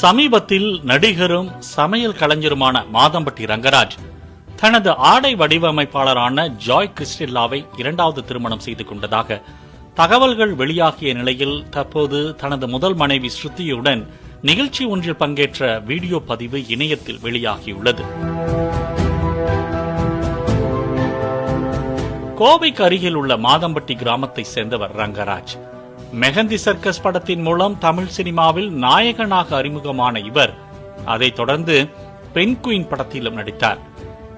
சமீபத்தில் நடிகரும் சமையல் கலைஞருமான மாதம்பட்டி ரங்கராஜ் தனது ஆடை வடிவமைப்பாளரான ஜாய் கிறிஸ்டில்லாவை இரண்டாவது திருமணம் செய்து கொண்டதாக தகவல்கள் வெளியாகிய நிலையில் தற்போது தனது முதல் மனைவி ஸ்ருதியுடன் நிகழ்ச்சி ஒன்றில் பங்கேற்ற வீடியோ பதிவு இணையத்தில் வெளியாகியுள்ளது. கோவைக்கு அருகில் உள்ள மாதம்பட்டி கிராமத்தை சேர்ந்தவர் ரங்கராஜ். மெஹந்தி சர்க்கஸ் படத்தின் மூலம் தமிழ் சினிமாவில் நாயகனாக அறிமுகமான இவர் அதைத் தொடர்ந்து பெண் குயின் படத்திலும் நடித்தார்.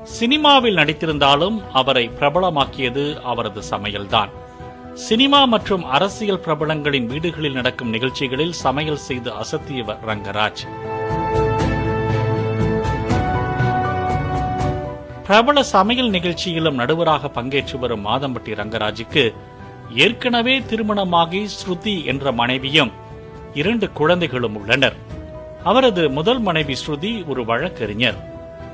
சினிமாவில் நடித்திருந்தாலும் அவரை பிரபலமாக்கியது அவரது சமையல்தான். சினிமா மற்றும் அரசியல் பிரபலங்களின் வீடுகளில் நடக்கும் நிகழ்ச்சிகளில் சமையல் செய்து அசத்தியவர் ரங்கராஜ். பிரபல சமையல் நிகழ்ச்சியிலும் நடுவராக பங்கேற்று வரும் மாதம்பட்டி ரங்கராஜுக்கு ஏற்கனவே திருமணமாகி ஸ்ருதி என்ற மனைவியும் இரண்டு குழந்தைகளும் உள்ளனர். அவரது முதல் மனைவி ஸ்ருதி ஒரு வழக்கறிஞர்.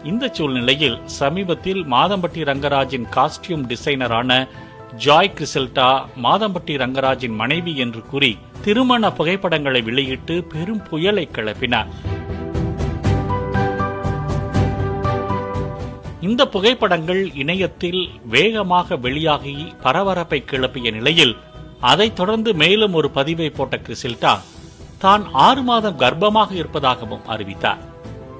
இந்த சூழ்நிலையில் சமீபத்தில் மாதம்பட்டி ரங்கராஜின் காஸ்டியூம் டிசைனரான ஜாய் கிரிசல்டா மாதம்பட்டி ரங்கராஜின் மனைவி என்று கூறி திருமண புகைப்படங்களை வெளியிட்டு பெரும் புயலை கிளப்பினார். இந்த புகைப்படங்கள் இணையத்தில் வேகமாக வெளியாகி பரபரப்பை கிளப்பிய நிலையில் அதைத் தொடர்ந்து மேலும் ஒரு பதிவை போட்ட கிறிசில்டா தான் ஆறு மாதம் கர்ப்பமாக இருப்பதாகவும் அறிவித்தார்.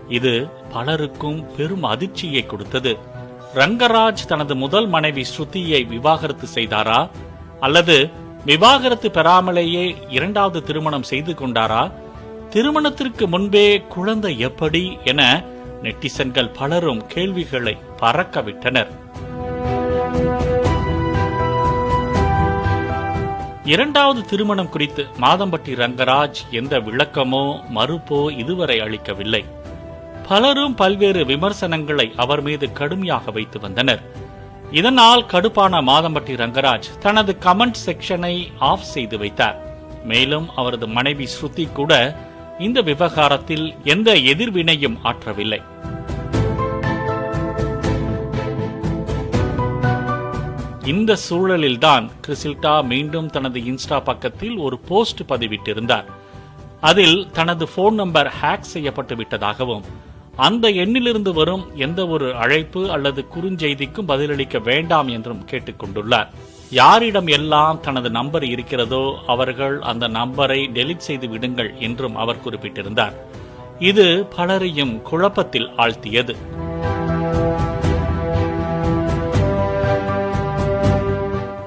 இது பலருக்கும் பெரும் அதிர்ச்சியை கொடுத்தது. ரங்கராஜ் தனது முதல் மனைவி ஸ்ருதியை விவாகரத்து செய்தாரா? அல்லது விவாகரத்து பெறாமலேயே இரண்டாவது திருமணம் செய்து கொண்டாரா? திருமணத்திற்கு முன்பே குழந்தை எப்படி என நெட்டிசன்கள் பலரும் கேள்விகளை பறக்கவிட்டனர். இரண்டாவது திருமணம் குறித்து மாதம்பட்டி ரங்கராஜ் எந்த விளக்கமோ மறுப்போ இதுவரை அளிக்கவில்லை. பலரும் பல்வேறு விமர்சனங்களை அவர் மீது கடுமையாக வைத்து வந்தனர். இதனால் கடுப்பான மாதம்பட்டி ரங்கராஜ் தனது கமெண்ட் செக்ஷனை ஆஃப் செய்து வைத்தார். மேலும் அவரது மனைவி ஸ்ருதி கூட இந்த விவகாரத்தில் எந்த எதிர்வினையும் ஆற்றவில்லை. இந்த சூழலில்தான் கிறிசில்டா மீண்டும் தனது இன்ஸ்டா பக்கத்தில் ஒரு போஸ்ட் பதிவிட்டிருந்தார். அதில் தனது போன் நம்பர் ஹேக் செய்யப்பட்டு விட்டதாகவும் அந்த எண்ணிலிருந்து வரும் எந்த ஒரு அழைப்பு அல்லது குறுஞ்செய்திக்கும் பதிலளிக்க வேண்டாம் என்றும் கேட்டுக்கொண்டுள்ளார். யாரிடம் எல்லாம் தனது நம்பர் இருக்கிறதோ அவர்கள் அந்த நம்பரை டெலிட் செய்து விடுங்கள் என்றும் அவர் குறிப்பிட்டிருந்தார். இது பலரையும் குழப்பத்தில் ஆழ்த்தியது.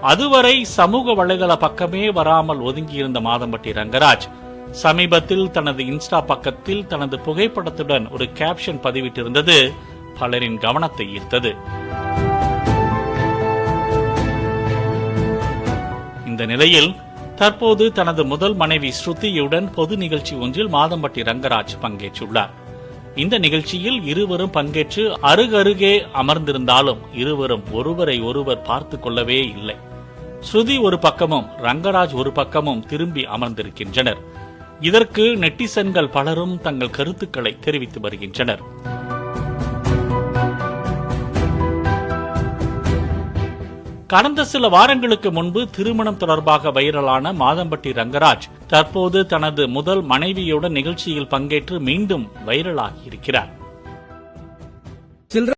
அதுவரை சமூக வலைதள பக்கமே வராமல் ஒதுங்கியிருந்த மாதம்பட்டி ரங்கராஜ் சமீபத்தில் தனது இன்ஸ்டா பக்கத்தில் தனது புகைப்படத்துடன் ஒரு கேப்ஷன் பதிவிட்டிருந்தது பலரின் கவனத்தை ஈர்த்தது. இந்த நிலையில் தற்போது தனது முதல் மனைவி ஸ்ருதியுடன் பொது நிகழ்ச்சி ஒன்றில் மாதம்பட்டி ரங்கராஜ் பங்கேற்றுள்ளார். இந்த நிகழ்ச்சியில் இருவரும் பங்கேற்று அருகருகே அமர்ந்திருந்தாலும் இருவரும் ஒருவரை ஒருவர் பார்த்து கொள்ளவே இல்லை. ஸ்ருதி ஒரு பக்கமும் ரங்கராஜ் ஒரு பக்கமும் திரும்பி அமர்ந்திருக்கின்றனர். இதற்கு நெட்டிசன்கள் பலரும் தங்கள் கருத்துக்களை தெரிவித்து வருகின்றனர். கடந்த சில வாரங்களுக்கு முன்பு திருமணம் தொடர்பாக வைரலான மாதம்பட்டி ரங்கராஜ் தற்போது தனது முதல் மனைவியுடன் நிகழ்ச்சியில் பங்கேற்று மீண்டும் வைரலாகி இருக்கிறார்.